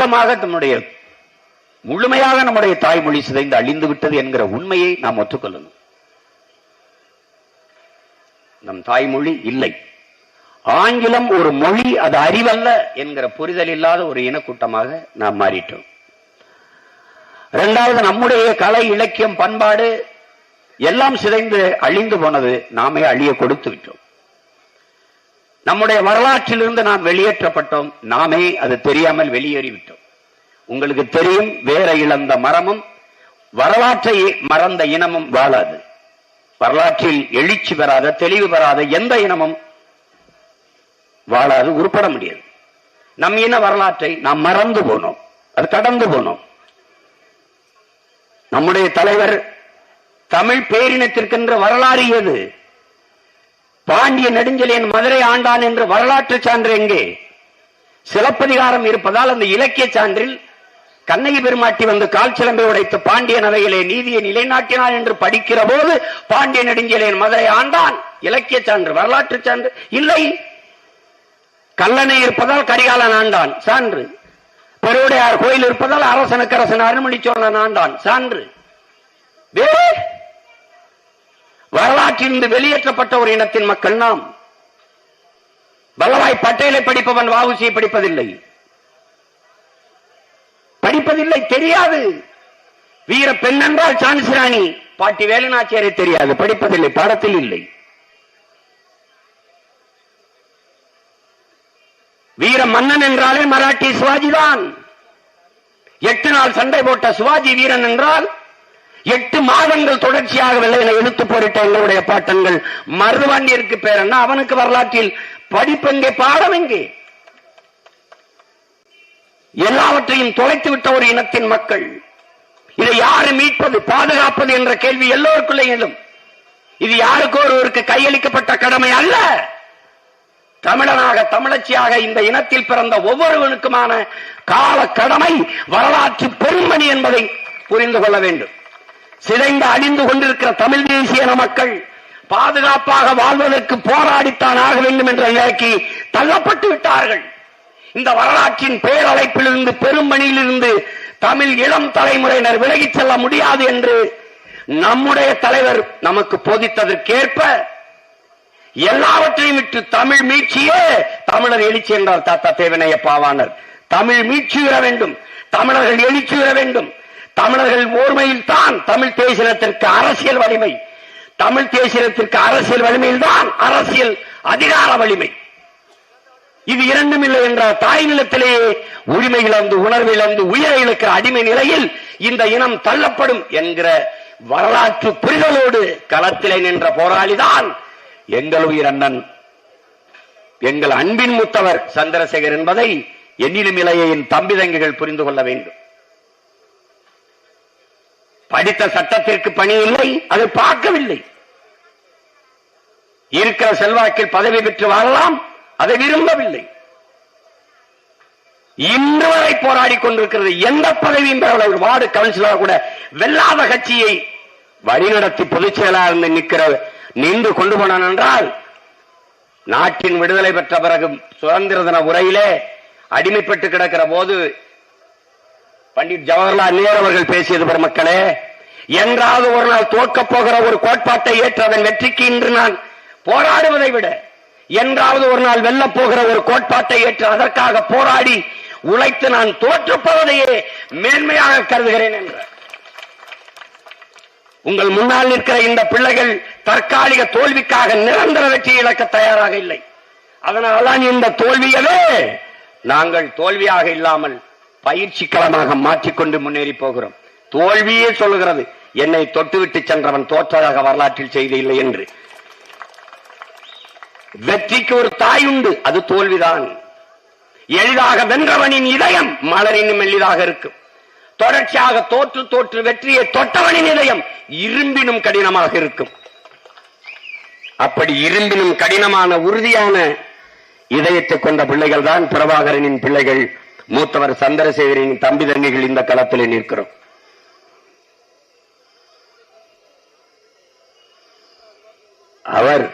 மொத்தமாக நம்முடைய முழுமையாக நம்முடைய தாய்மொழி சிதைந்து அழிந்து விட்டது என்கிற உண்மையை நாம் ஒத்துக்கொள்ளணும். நம் தாய்மொழி இல்லை. ஆங்கிலம் ஒரு மொழி அது அறிவல்ல என்கிற புரிதல் இல்லாத ஒரு இனக்கூட்டமாக நாம் மாறிட்டோம். இரண்டாவது நம்முடைய கலை இலக்கியம் பண்பாடு எல்லாம் சிதைந்து அழிந்து போனது நாமே அழிய கொடுத்து விட்டோம். நம்முடைய வரலாற்றிலிருந்து நாம் வெளியேற்றப்பட்டோம். நாமே அது தெரியாமல் வெளியேறிவிட்டோம். உங்களுக்கு தெரியும் வேற இழந்த மரமும் வரலாற்றை மறந்த இனமும் வாழாது. வரலாற்றில் எழுச்சி பெறாத தெளிவு பெறாத எந்த இனமும் வாழாது உருப்பட முடியாது. நம் இன வரலாற்றை நாம் மறந்து போனோம். அது கடந்து போனோம். நம்முடைய தலைவர் தமிழ் பேரினத்திற்கென்ற வரலாறு எது? பாண்டிய நெடுஞ்செலியன் மதுரை ஆண்டான் என்று வரலாற்று சான்று எங்கே? சிலப்பதிகாரம் இருப்பதால் அந்த இலக்கிய சான்றில் கண்ணகி பெருமாட்டி வந்து கால் சிலம்பை உடைத்து பாண்டிய நவையிலே நீதியை நிலைநாட்டினார் என்று படிக்கிற போது பாண்டிய நெடுஞ்செலியன் மதுரை ஆண்டான். இலக்கிய சான்று வரலாற்று சான்று இல்லை. கல்லணை இருப்பதால் கரிகாலன் ஆண்டான். சான்று. பெருவுடையார் கோயில் இருப்பதால் அரசனுக்கு அரசன் அருள்மொழி சோழன் ஆண்டான். சான்று. வேறு? வரலாற்றிலிருந்து வெளியேற்றப்பட்ட ஒரு இனத்தின் மக்கள் நாம். வல்லவாய் பட்டேலை படிப்பவன் வாவுசியை படிப்பதில்லை. படிப்பதில்லை தெரியாது. வீர பெண் என்றால் சான்சிராணி பாட்டி வேலுநாச்சியாரை தெரியாது. படிப்பதில்லை பாடத்தில் இல்லை. வீர மன்னன் என்றாலே மராட்டி சிவாஜிதான். எட்டு நாள் சண்டை போட்ட சிவாஜி வீரன் என்றால் எட்டு மாதங்கள் தொடர்ச்சியாக வெள்ளையனை இழுத்து போரிட்ட எங்களுடைய பாட்டங்கள் மருதுவாண்டியருக்கு பேர் என்ன? அவனுக்கு வரலாற்றில் படிப்பெங்கே பாடம் எங்கே? எல்லாவற்றையும் தொலைத்து விட்ட ஒரு இனத்தின் மக்கள். இதை யாரு மீட்பது பாதுகாப்பது என்ற கேள்வி எல்லோருக்குள்ளே எழும். இது யாருக்கோ ஒருவருக்கு கையளிக்கப்பட்ட கடமை அல்ல. தமிழனாக தமிழச்சியாக இந்த இனத்தில் பிறந்த ஒவ்வொருவனுக்குமான கால கடமை வரலாற்று பெருமணி என்பதை புரிந்து கொள்ள வேண்டும். சிதைந்து அழிந்து கொண்டிருக்கிற தமிழ் தேசிய மக்கள் பாதுகாப்பாக வாழ்வதற்கு போராடித்தான் ஆக வேண்டும் என்ற நிலைக்கு தள்ளப்பட்டு விட்டார்கள். இந்த வரலாற்றின் பேரழைப்பிலிருந்து பெரும்பணியிலிருந்து தமிழ் இளம் தலைமுறையினர் விலகிச் செல்ல முடியாது என்று நம்முடைய தலைவர் நமக்கு போதித்ததற்கேற்ப எல்லாவற்றையும் விட்டு தமிழ் மீட்சியே தமிழர் எழுச்சி என்றார் தாத்தா தேவனைய பாவானர் தமிழ் மீட்சி வேண்டும் தமிழர்கள் எழுச்சி வேண்டும். தமிழர்கள் ஓர்மையில் தான் தமிழ் தேசியத்திற்கு அரசியல் வலிமை. தமிழ் தேசியத்திற்கு அரசியல் வலிமையில் தான் அரசியல் அதிகார வலிமை. இது இரண்டும் இல்லை என்றால் தாய் நிலத்திலேயே உரிமை இழந்து உணர்வு இழந்து உயிரை இழக்கிற அடிமை நிலையில் இந்த இனம் தள்ளப்படும் என்கிற வரலாற்று புரிதலோடு களத்திலே நின்ற போராளிதான் எங்கள் உயிர் அண்ணன் எங்கள் அன்பின் மூத்தவர் சந்திரசேகர் என்பதை எண்ணிலும் இலையின் தம்பி தங்கிகள் புரிந்து கொள்ள வேண்டும். படித்த சட்டத்திற்கு பணி இல்லை அதை பார்க்கவில்லை. இருக்கிற செல்வாக்கில் பதவி பெற்று வாழலாம் அதை விரும்பவில்லை. இன்று வரை போராடி கொண்டிருக்கிறது எந்த பதவியும் பெறவில்லை. ஒரு வார்டு கவுன்சிலர் கூட வெல்லாத கட்சியை வழிநடத்தி பொதுச் செயலாளர் இருந்து நிற்கிற நின்று கொண்டு போனான் என்றால் நாட்டின் விடுதலை பெற்ற பிறகு சுதந்திர தின உரையிலே அடிமைப்பட்டு கிடக்கிற போது பண்டிட் ஜவஹர்லால் நேரு அவர்கள் பேசியது பெருமக்களே என்றாவது ஒரு நாள் தோற்கப் போகிற ஒரு கோட்பாட்டை ஏற்று அதன் வெற்றிக்கு இன்று நான் போராடுவதை விட என்றாவது ஒரு நாள் வெல்லப் போகிற ஒரு கோட்பாட்டை ஏற்று அதற்காக போராடி உழைத்து நான் தோற்றுப்போவதையே மேன்மையாக கருதுகிறேன் என்றார். உங்கள் முன்னால் நிற்கிற இந்த பிள்ளைகள் தற்காலிக தோல்விக்காக நிரந்தர வெற்றி இழக்க தயாராக இல்லை. அதனால்தான் இந்த தோல்வியவே நாங்கள் தோல்வியாக இல்லாமல் பயிற்சி களமாக மாற்றிக்கொண்டு முன்னேறி போகிறோம். தோல்வியே சொல்லுகிறது. என்னை தொட்டுவிட்டு சென்றவன் தோற்றதாக வரலாற்றில் செய்தி இல்லை என்று. வெற்றிக்கு ஒரு தாய் உண்டு. அது தோல்விதான். எளிதாக வென்றவனின் இதயம் மலரினும் எளிதாக இருக்கும். தொடர்ச்சியாக தோற்று தோற்று வெற்றியை தொட்டவனின் இதயம் இரும்பினும் கடினமாக இருக்கும். அப்படி இரும்பினும் கடினமான உறுதியான இதயத்தை கொண்ட பிள்ளைகள் தான் பிரபாகரனின் பிள்ளைகள் மூத்தவர் சந்திரசேகரின் தம்பி தங்கிகள் இந்த களத்தில் நிற்கிறோம். அவர்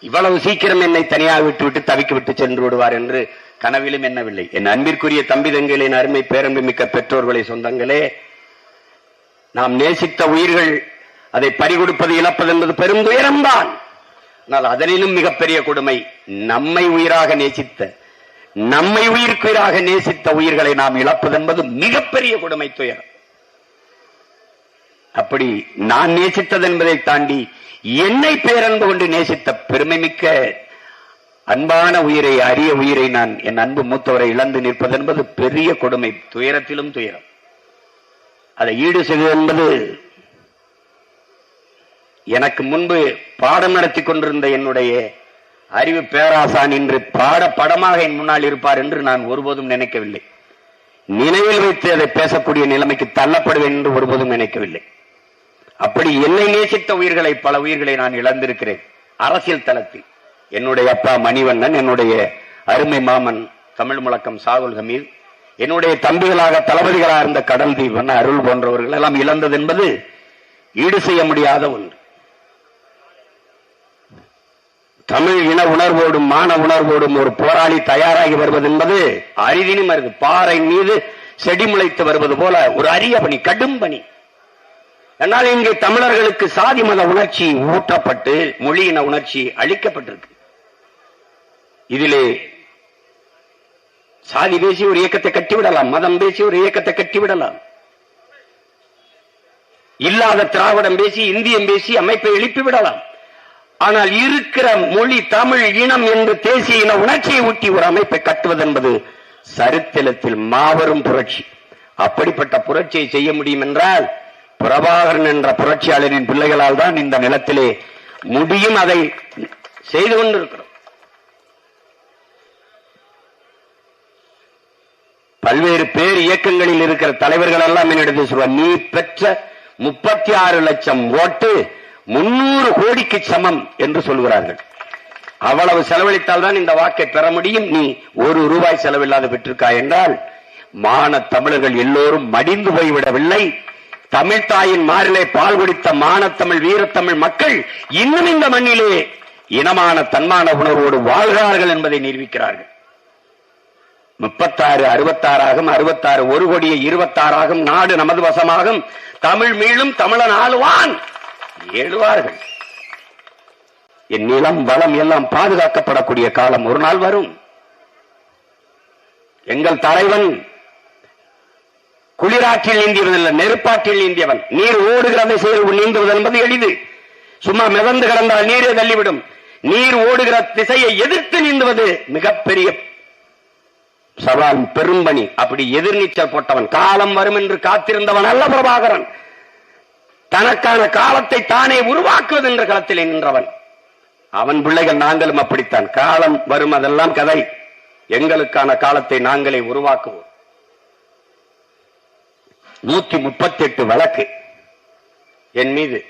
இவ்வளவு சீக்கிரம் என்னை தனியாக விட்டுவிட்டு விட்டு தவிக்க விட்டு சென்று விடுவார் என்று கனவிலும் எண்ணவில்லை. என் அன்பிற்குரிய தம்பி தங்களின் அருமை பேரன்பு மிக்க பெற்றோர்களை சொந்தங்களே நாம் நேசித்த உயிர்கள் அதை பறிகொடுப்பது இழப்பது என்பது பெரும் துயரம்தான் ஆனால் அதனிலும் மிகப்பெரிய கொடுமை நம்மை உயிராக நேசித்த நம்மை உயிர்க்குயிராக நேசித்த உயிர்களை நாம் இழப்பது என்பது மிகப்பெரிய கொடுமை துயரம். அப்படி நான் நேசித்தது என்பதை தாண்டி என்னை பேரன்பு கொண்டு நேசித்த பெருமை மிக்க அன்பான உயிரை அரிய உயிரை நான் என் அன்பு மூத்தவரை இழந்து நிற்பது என்பது பெரிய கொடுமை துயரத்திலும் துயரம். அதை ஈடு செய்வது என்பது எனக்கு முன்பு பாடம் நடத்தி கொண்டிருந்த என்னுடைய அறிவு பேராசான் இன்று பாட படமாக என் முன்னால் இருப்பார் என்று நான் ஒருபோதும் நினைக்கவில்லை. நினைவில் வைத்து அதை பேசக்கூடிய நிலைமைக்கு தள்ளப்படுவேன் என்று ஒருபோதும் நினைக்கவில்லை. அப்படி என்னை நேசித்த உயிர்களை பல உயிர்களை நான் இழந்திருக்கிறேன். அரசியல் தளத்தில். என்னுடைய அப்பா மணிவண்ணன் என்னுடைய அருமை மாமன் தமிழ் முழக்கம் சாகுல் ஹமீத் என்னுடைய தம்பிகளாக தளபதிகளாக இருந்த கடல் தீபன் அருள் போன்றவர்கள் எல்லாம் இழந்தது என்பது ஈடு செய்ய முடியாத ஒன்று. தமிழ் இன உணர்வோடும் மான உணர்வோடும் ஒரு போராளி தயாராகி வருவது என்பது அரிதினும் இருக்கு பாறை மீது செடி முளைத்து வருவது போல ஒரு அரிய பணி கடும் பணி. ஆனால் இங்கே தமிழர்களுக்கு சாதி மத உணர்ச்சி ஊட்டப்பட்டு மொழியின உணர்ச்சி அளிக்கப்பட்டிருக்கு. இதிலே சாதி பேசி ஒரு இயக்கத்தை கட்டிவிடலாம் மதம் பேசி ஒரு இயக்கத்தை கட்டிவிடலாம். இல்லாத திராவிடம் பேசி இந்தியம் பேசி அமைப்பை எழுப்பி விடலாம் ஆனால் இருக்கிற மொழி தமிழ் இனம் என்று தேசிய இன உணர்ச்சியை ஊட்டி ஒரு அமைப்பை கட்டுவது என்பது சரித்திரத்தில் மாபெரும் புரட்சி. அப்படிப்பட்ட புரட்சியை செய்ய முடியும் என்றால் பிரபாகரன் என்ற புரட்சியாளரின் பிள்ளைகளால் தான் இந்த நிலத்திலே முடியும் அதை செய்து கொண்டிருக்கிறோம். பல்வேறு பேர் இயக்கங்களில் இருக்கிற தலைவர்கள் எல்லாம் என்னிடத்தில் சொல்வார் நீ பெற்ற முப்பத்தி ஆறு லட்சம் ஓட்டு முன்னூறு கோடிக்கு சமம் என்று சொல்கிறார்கள் அவ்வளவு செலவழித்தால் தான் இந்த வாக்கை பெற முடியும். நீ ஒரு ரூபாய் செலவில்லாத பெற்றிருக்காய் என்றால் மான தமிழர்கள் எல்லோரும் மடிந்து போய்விடவில்லை. தமிழ்தாயின் மாறிலே பால் குடித்த மானத்தமிழ் வீரத்தமிழ் மக்கள் இன்னும் இந்த மண்ணிலே இனமான தன்மான உணர்வோடு வாழ்கிறார்கள் என்பதை நிரூபிக்கிறார்கள். முப்பத்தாறு அறுபத்தாறாகும் அறுபத்தாறு ஒரு கோடியே இருபத்தாறாகும் நாடு நமது வசமாகும். தமிழ் மீளும் தமிழன் ஆளுவான். ஏழுவார்கள். என் நிலம் வளம் எல்லாம் பாதுகாக்கப்படக்கூடிய காலம் ஒரு நாள் வரும். எங்கள் தலைவன் குளிராற்றில் நீந்தியவன் நெருப்பாற்றில் நீந்தியவன். நீர் ஓடுகிறதை செய்து நீந்துவது என்பது எளிது. சும்மா மிதந்து கிடந்தால் நீரே தள்ளிவிடும். நீர் ஓடுகிற திசையை எதிர்த்து நீந்துவது மிகப்பெரிய சவால் பெரும்பணி. அப்படி எதிர்நீச்சல் போட்டவன் காலம் வரும் என்று காத்திருந்தவன் அல்ல பிரபாகரன். தனக்கான காலத்தை தானே உருவாக்குவது என்ற களத்தில் நின்றவன். அவன் பிள்ளைகள் நாங்களும் அப்படித்தான். காலம் வரும் அதெல்லாம் கதை. எங்களுக்கான காலத்தை நாங்களே உருவாக்குவோம். நூத்தி முப்பத்தி எட்டு வழக்கு. என் மீது.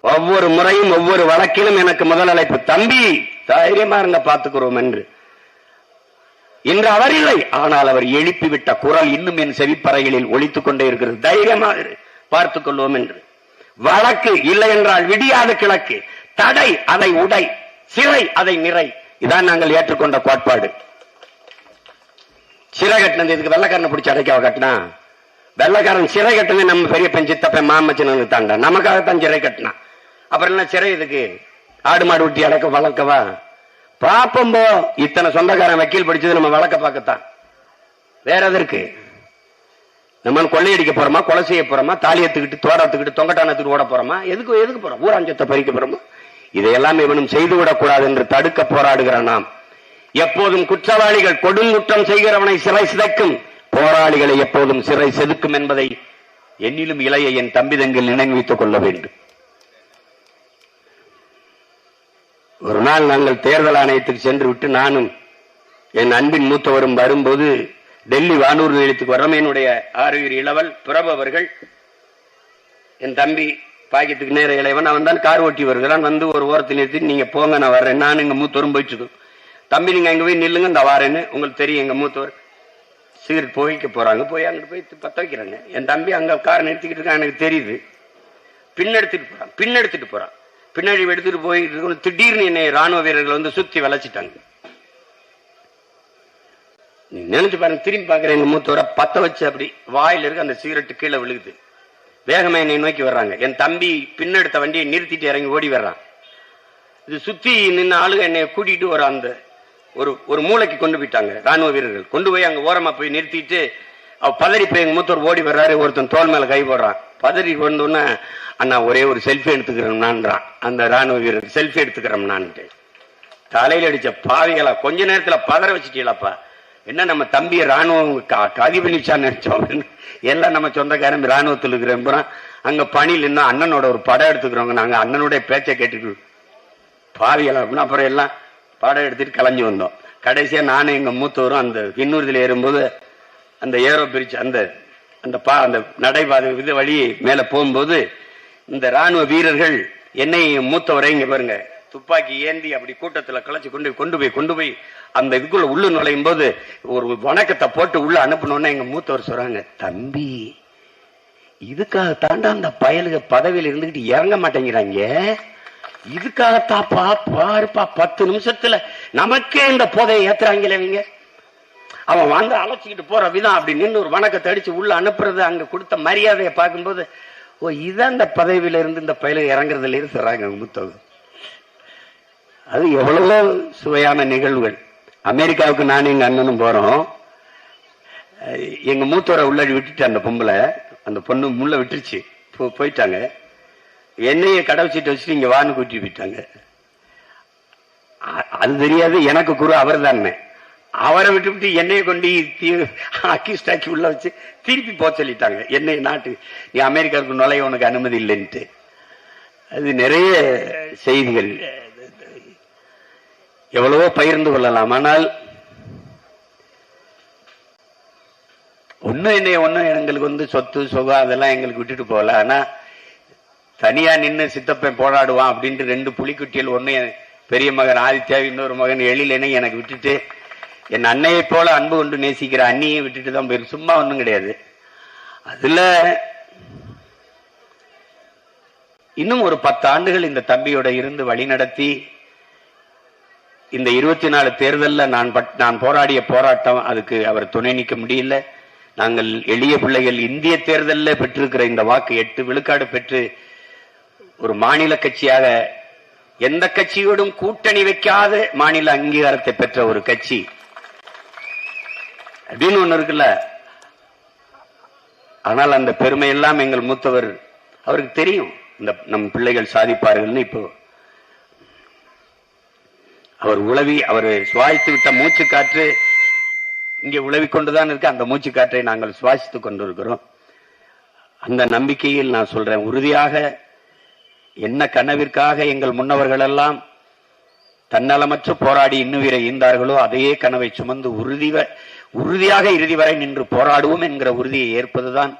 ஒவ்வொரு முறையும் ஒவ்வொரு வழக்கிலும் எனக்கு முதல் அழைப்பு. தம்பி தைரியமா இருங்க பார்த்துக்கிறோம் என்று. இன்று அவர் இல்லை. ஆனால் அவர் எழுப்பிவிட்ட குரல் இன்னும் என் செவிப்பறைகளில் ஒழித்துக் கொண்டே இருக்கிறது. தைரியமாக பார்த்துக் கொள்வோம் என்று. வழக்கு இல்லை என்றால் விடியாத கிழக்கு. தடை அதை உடை சிறை அதை நிறை. இதான் நாங்கள் ஏற்றுக்கொண்ட கோட்பாடு. சிறை கட்டினது இதுக்கு வெள்ளக்காரனை பிடிச்சி அடைக்கவா கட்டினா? வெள்ளக்காரன் சிறை கட்டினது நம்ம பெரிய பெஞ்சித்தப்ப மாமச்சனுக்கு தாண்டா. நமக்காகத்தான் சிறை கட்டினான். அப்புறம் என்ன சிறை இதுக்கு? ஆடு மாடு ஊட்டி அடக்க வளர்க்கவா? பாப்பம்போ இத்தனை சொந்தக்காரன் வக்கீல் படிச்சது நம்ம வழக்க பார்க்கத்தான். வேற எதற்கு நம்ம கொள்ளையடிக்க போறோமா கொலை செய்ய போறோமா தாலியத்துக்கிட்டு தோரத்துக்கிட்டு தொங்கட்டானத்துக்கு ஓட போறோமா எதுக்கு எதுக்கு போறோம்? ஊராஞ்சத்தை பறிக்க போறோமா? இதையெல்லாம் இவனும் செய்து விடக்கூடாது என்று தடுக்க போராடுகிறான் நாம். எப்போதும் குற்றவாளிகள் கொடுங்குற்றம் செய்கிறவனை சிறை சிதைக்கும். போராளிகளை எப்போதும் சிறை செதுக்கும் என்பதை என்னிலும் இளைய என் தம்பிதங்கள் நினைவித்துக் கொள்ள வேண்டும். ஒரு நாள் நாங்கள் தேர்தல் ஆணையத்துக்கு சென்று விட்டு நானும் என் அன்பின் மூத்தவரும் வரும்போது டெல்லி வானூர் நிலையத்துக்கு வரோம் என்னுடைய ஆறுகிரி இளவல் பிரபு அவர்கள். என் தம்பி பாக்கெட்டுக்கு நேர இளைவன் அவன் தான் கார் ஓட்டி வருகிறான். வந்து ஒரு ஓரத்தில் நிறுத்தி நீங்க போங்க நான் வர்றேன். நான் எங்க மூத்தவரும் போயிட்டு தம்பி நீங்க அங்க போய் நில்லுங்க இந்த வாரேன்னு உங்களுக்கு தெரியும். எங்க மூத்தவர் சிகரெட் புகைக்க போறாங்க. போய் அங்கிட்டு போய் பத்த வைக்கிறாங்க. என் தம்பி அங்க கார் நிறுத்திக்கிட்டு இருக்கான். எனக்கு தெரியுது. பின் எடுத்துட்டு போறான். பின் எடுத்துட்டு போறான். பின்னாடி எடுத்துட்டு போய் இருக்கணும். திடீர்னு என்னை ராணுவ வீரர்கள் வந்து சுத்தி வளைச்சிட்டாங்க. நீ நினைச்சு பாருங்க திரும்பி பாக்குற எங்க மூத்தவரை பத்த வச்சு அப்படி வாயில இருக்க அந்த சிகரெட்டு கீழே விழுகுது. வேகமா என்னை நோக்கி வர்றாங்க. என் தம்பி பின்னெடுத்த வண்டியை நிறுத்திட்டு இறங்கி ஓடி வர்றான். இது சுத்தி நின்ன ஆளுங்க என்னை கூட்டிட்டு ஒரு அந்த ஒரு ஒரு மூளைக்கு கொண்டு போயிட்டாங்க ராணுவ வீரர்கள். கொண்டு போய் அங்க ஓரமா போய் நிறுத்திட்டு அவ பதறி போய் எங்க மூத்தவர் ஓடி வர்றாரு. ஒருத்தன் தோல் மேல கை போடுறான். பதறி கொண்டு உடனே, அண்ணா ஒரே ஒரு செல்ஃபி எடுத்துக்கிறோம்னான்றான். அந்த ராணுவ வீரர் செல்ஃபி எடுத்துக்கிறோம்னான்ட்டு. தலையில அடிச்ச பாவிகளா கொஞ்ச நேரத்துல பதற வச்சுட்டீங்களாப்பா. என்ன நம்ம தம்பி ராணுவம் கா- காதி பண்ணிச்சான்னு நினைச்சோம். எல்லாம் நம்ம சொந்தக்காரன் ராணுவத்தில் இருக்கிற அங்க பணியில் இன்னும் அண்ணனோட ஒரு படம் எடுத்துக்கிறோங்க. நாங்க அண்ணனுடைய பேச்சை கேட்டுட்டு பாவியலாம் அப்படின்னா அப்புறம் எல்லாம் படம் எடுத்துட்டு கலைஞ்சு வந்தோம். கடைசியா நானும் எங்க மூத்தவரும் அந்த இன்னூர்தியில ஏறும்போது அந்த ஏரோ பிரிட்ஜ் அந்த அந்த பா அந்த நடைபாதை இது வழி மேல போகும்போது இந்த ராணுவ வீரர்கள் என்னை மூத்தவரை இங்க பாருங்க துப்பாக்கி ஏந்தி அப்படி கூட்டத்துல களைச்சு கொண்டு போய் கொண்டு போய் கொண்டு போய் அந்த இதுக்குள்ள உள்ள நுழையும் போது ஒரு வணக்கத்தை போட்டு உள்ள அனுப்பணும்னு எங்க மூத்தவர் சொல்றாங்க தம்பி இதுக்காக தாண்டா அந்த பயலுக பதவியில் இருந்துகிட்டு இறங்க மாட்டேங்கிறாங்க இதுக்காகத்தாப்பா பாருப்பா பத்து நிமிஷத்துல நமக்கே இந்த போதையை ஏத்துறாங்களே இவங்க. அவன் வந்து அழைச்சிக்கிட்டு போற விதம் அப்படி நின்று ஒரு வணக்கத்தை அடிச்சு உள்ள அனுப்புறது அங்க கொடுத்த மரியாதையை பார்க்கும்போது ஓ இதான் இந்த பதவியில இருந்து இந்த பயில இறங்குறதுல இருந்து சொல்றாங்க முத்தவர். அது எவ்வளவோ சுவையான நிகழ்வுகள். அமெரிக்காவுக்கு நானும் எங்க அண்ணனும் போறோம். எங்க மூத்தோரை உள்ள விட்டுட்டு அந்த பொம்பளை அந்த பொண்ணு முள்ள விட்டுருச்சு. போ- போயிட்டாங்க. என்னைய கடை வச்சுட்டு வச்சுட்டு இங்க வான்னு கூட்டி போயிட்டாங்க. அ- அது தெரியாது எனக்கு குரு அவர் தானே அவரை விட்டு என்னைய கொண்டு அக்கிஸ்ட் ஆக்கி உள்ள வச்சு திருப்பி போக சொல்லிட்டாங்க. என்னை நாட்டு நீ அமெரிக்காவுக்கு நுழைய உனக்கு அனுமதி இல்லைன்ட்டு. அது நிறைய செய்திகள். எவ்வளவோ பகிர்ந்து கொள்ளலாம். ஆனால் ஒன்றும் என்ன ஒண்ணும் எங்களுக்கு வந்து சொத்து சுகம் அதெல்லாம் எங்களுக்கு விட்டுட்டு போகல. ஆனால் தனியா நின்னு சித்தப்பன் போராடுவான் அப்படின்ட்டு ரெண்டு புலிக்குட்டிகள் ஒன்று பெரிய மகன் ஆதித்யா இன்னொரு மகன் எழிலனை எனக்கு விட்டுட்டு என் அன்னையை போல அன்பு கொண்டு நேசிக்கிற அண்ணியை விட்டுட்டு தான் போயிரு. சும்மா ஒன்றும் கிடையாது. அதுல இன்னும் ஒரு பத்து ஆண்டுகள் இந்த தம்பியோட இருந்து வழிநடத்தி இந்த இருபத்தி நாலு தேர்தல்ல நான் பட் நான் போராடிய போராட்டம் அதுக்கு அவர் துணை நிற்க முடியல. நாங்கள் எளிய பிள்ளைகள் இந்திய தேர்தலில் பெற்றிருக்கிற இந்த வாக்கு எட்டு விழுக்காடு பெற்று ஒரு மாநில கட்சியாக எந்த கட்சியோடும் கூட்டணி வைக்காத மாநில அங்கீகாரத்தை பெற்ற ஒரு கட்சி. அப்படின்னு ஒன்று இருக்குல்ல? ஆனால் அந்த பெருமை எல்லாம் எங்கள் மூத்தவர் அவருக்கு தெரியும். இந்த நம் பிள்ளைகள் சாதிப்பார்கள்னு இப்போ அவர் உளவி அவர் சுவாசித்து விட்ட மூச்சு காற்று இங்கே உழவி கொண்டுதான் இருக்கு. அந்த மூச்சு காற்றை நாங்கள் சுவாசித்து கொண்டிருக்கிறோம். அந்த நம்பிக்கையில் நான் சொல்றேன் உறுதியாக என்ன கனவிற்காக எங்கள் முன்னவர்கள் எல்லாம் தன்னலமற்று போராடி இன்னுயிரை ஈந்தார்களோ அதையே கனவை சுமந்து உறுதி வ- உறுதியாக இறுதி வரை நின்று போராடுவோம் என்கிற உறுதியை ஏற்பதுதான்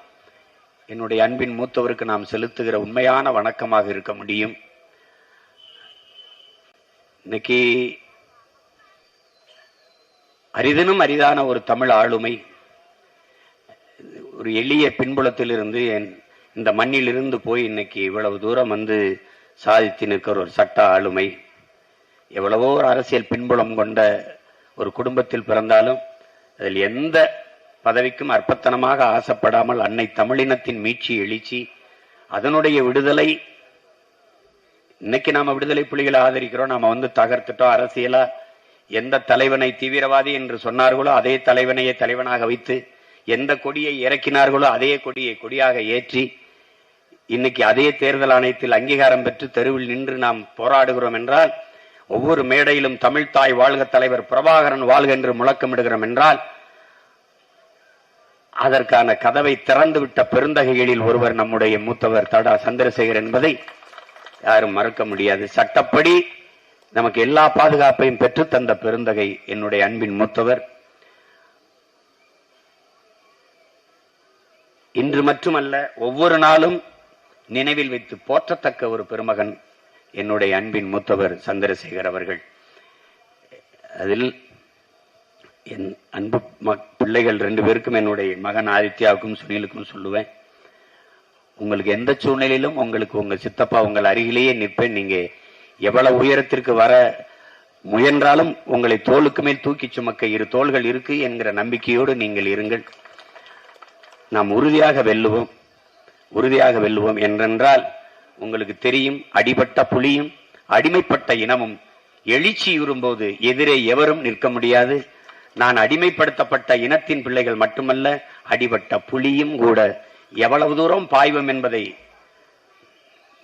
என்னுடைய அன்பின் மூத்தவருக்கு நாம் செலுத்துகிற உண்மையான வணக்கமாக இருக்க முடியும். இன்னைக்கு அரிதினும் அரிதான ஒரு தமிழ் ஆளுமை. ஒரு எளிய பின்புலத்தில் இருந்து என்- இந்த மண்ணில் இருந்து போய் இன்னைக்கு இவ்வளவு தூரம் வந்து சாதித்து நிற்கிற ஒரு சட்ட ஆளுமை. எவ்வளவோ ஒரு அரசியல் பின்புலம் கொண்ட ஒரு குடும்பத்தில் பிறந்தாலும் அதில் எந்த பதவிக்கும் அற்பத்தனமாக ஆசைப்படாமல் அன்னை தமிழினத்தின் மீட்சி எழுச்சி அதனுடைய விடுதலை இன்னைக்கு நாம விடுதலை புலிகளை ஆதரிக்கிறோம். நாம வந்து தகர்த்துட்டோம். அரசியலா எந்த தலைவனை தீவிரவாதி என்று சொன்னார்களோ அதே தலைவனையே தலைவனாக வைத்து எந்த கொடியை இறக்கினார்களோ அதே கொடியை கொடியாக ஏற்றி இன்னைக்கு அதே தேர்தல் ஆணையத்தில் அங்கீகாரம் பெற்று தெருவில் நின்று நாம் போராடுகிறோம் என்றால் ஒவ்வொரு மேடையிலும் தமிழ் தாய் வாழ்க தலைவர் பிரபாகரன் வாழ்க என்று முழக்கமிடுகிறோம் என்றால் அதற்கான கதவை திறந்துவிட்ட பெருந்தகைகளில் ஒருவர் நம்முடைய மூத்தவர் தடா சந்திரசேகர் என்பதை யாரும் மறக்க முடியாது. சட்டப்படி நமக்கு எல்லா பாதுகாப்பையும் பெற்று தந்த பெருந்தகை என்னுடைய அன்பின் மூத்தவர். இன்று மட்டுமல்ல ஒவ்வொரு நாளும் நினைவில் வைத்து போற்றத்தக்க ஒரு பெருமகன் என்னுடைய அன்பின் மூத்தவர் சந்திரசேகர் அவர்கள். அதில் என் அன்பு பிள்ளைகள் ரெண்டு பேருக்கும் என்னுடைய மகன் ஆதித்யாவுக்கும் சுனிலுக்கும் சொல்லுவேன். உங்களுக்கு எந்த சூழ்நிலையிலும் உங்களுக்கு உங்க சித்தப்பா உங்கள் அருகிலேயே நிற்பேன். நீங்க எவ்வளவு உயரத்திற்கு வர முயன்றாலும் உங்களை தோளுக்கு மேல் தூக்கி சுமக்க இரு தோள்கள் இருக்கு என்கிற நம்பிக்கையோடு நீங்கள் இருங்கள். நாம் உறுதியாக வெல்லுவோம். உறுதியாக வெல்லுவோம் என்றென்றால் உங்களுக்கு தெரியும் அடிபட்ட புலியும் அடிமைப்பட்ட இனமும் எழுச்சியுறும்போது எதிரே எவரும் நிற்க முடியாது. நான் அடிமைப்படுத்தப்பட்ட இனத்தின் பிள்ளைகள் மட்டுமல்ல அடிபட்ட புலியும் கூட எவ்வளவு தூரம் பாய்வோம் என்பதை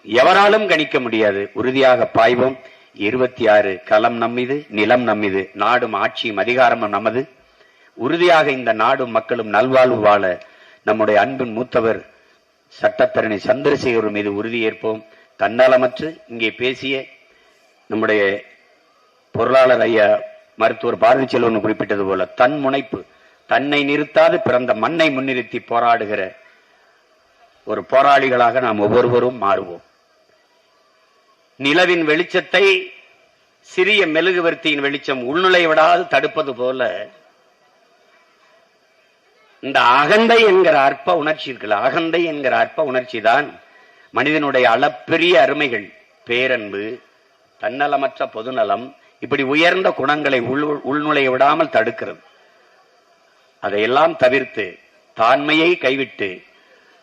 எவராலும் கணிக்க முடியாது. உறுதியாக பாய்வோம். இருபத்தி ஆறு களம் நம்மிது நிலம் நம்மிது நாடும் ஆட்சியும் அதிகாரமும் நமது. உறுதியாக இந்த நாடும் மக்களும் நல்வாழ்வு வாழ நம்முடைய அன்பின் மூத்தவர் சட்டத்தரணி சந்திரசேகர் மீது உறுதியேற்போம் தன்னலமற்று இங்கே பேசிய நம்முடைய பொருளாளர் ஐயா மருத்துவர் பாரதி செல்வன் குறிப்பிட்டது போல தன் முனைப்பு தன்னை நிறுத்தாது பிறந்த மண்ணை முன்னிறுத்தி போராடுகிற ஒரு போராளிகளாக நாம் ஒவ்வொருவரும் மாறுவோம். நிலவின் வெளிச்சத்தை சிறிய மெழுகுவர்த்தியின் வெளிச்சம் உள்நுழைய விடாது தடுப்பது போல இந்த அகந்தை என்கிற அற்ப உணர்ச்சி இருக்குல்ல அகந்தை என்கிற அற்ப உணர்ச்சி தான் மனிதனுடைய அளப்பெரிய அருமைகள் பேரன்பு தன்னலமற்ற பொதுநலம் இப்படி உயர்ந்த குணங்களை உள் உள்நுழைய விடாமல் தடுக்கிறது. அதையெல்லாம் தவிர்த்து தாண்மையை கைவிட்டு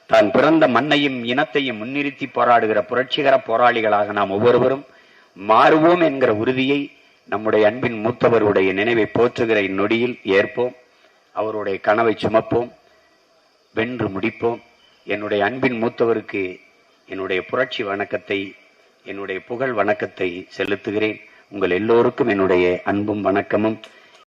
தான் பிறந்த மண்ணையும் இனத்தையும் முன்னிறுத்தி போராடுகிற புரட்சிகர போராளிகளாக நாம் ஒவ்வொருவரும் மாறுவோம் என்கிற உறுதியை நம்முடைய அன்பின் மூத்தவருடைய நினைவை போற்றுகிற இந்நொடியில் ஏற்போம். அவருடைய கனவை சுமப்போம். வென்று முடிப்போம். என்னுடைய அன்பின் மூத்தவருக்கு என்னுடைய புரட்சி வணக்கத்தை என்னுடைய புகழ் வணக்கத்தை செலுத்துகிறேன். உங்கள் எல்லோருக்கும் என்னுடைய அன்பும் வணக்கமும்.